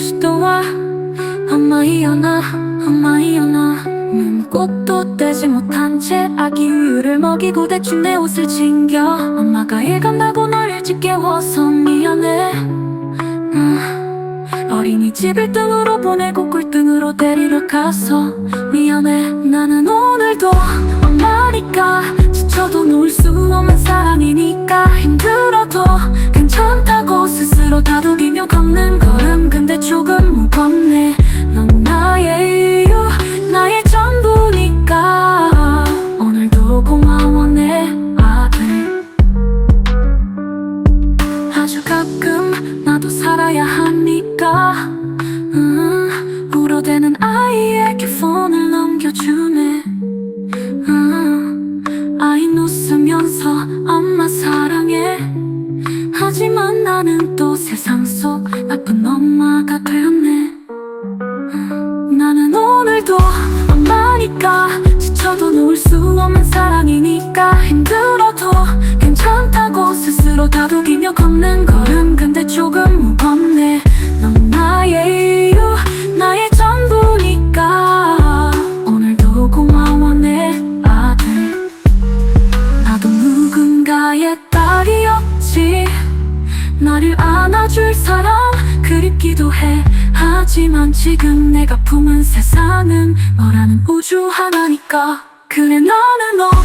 없이 또 와 엄마 일어나 엄마 일어나. 눈꽃도 떼지 못한 채 아기 우유를 먹이고 대충 내 옷을 챙겨. 엄마가 일 간다고 널 일찍 깨워서 미안해. 음, 어린이집을 등으로 보내고 꿀등으로 데리러 가서 미안해. 나는 오늘도 엄마니까 지쳐도 놓을 수 없는 사람이니까 가끔 나도 살아야 하니까. 음, 울어대는 아이에게 폰을 넘겨주네. 음, 아이 웃으면서 엄마 사랑해. 하지만 나는 또 세상 걷는 걸음 근데 조금 무겁네. 넌 나의 이유 나의 전부니까. 오늘도 고마워 내 아들. 나도 누군가의 딸이었지. 나를 안아줄 사람 그립기도 해. 하지만 지금 내가 품은 세상은 너라는 우주 하나니까. 그래 나는 오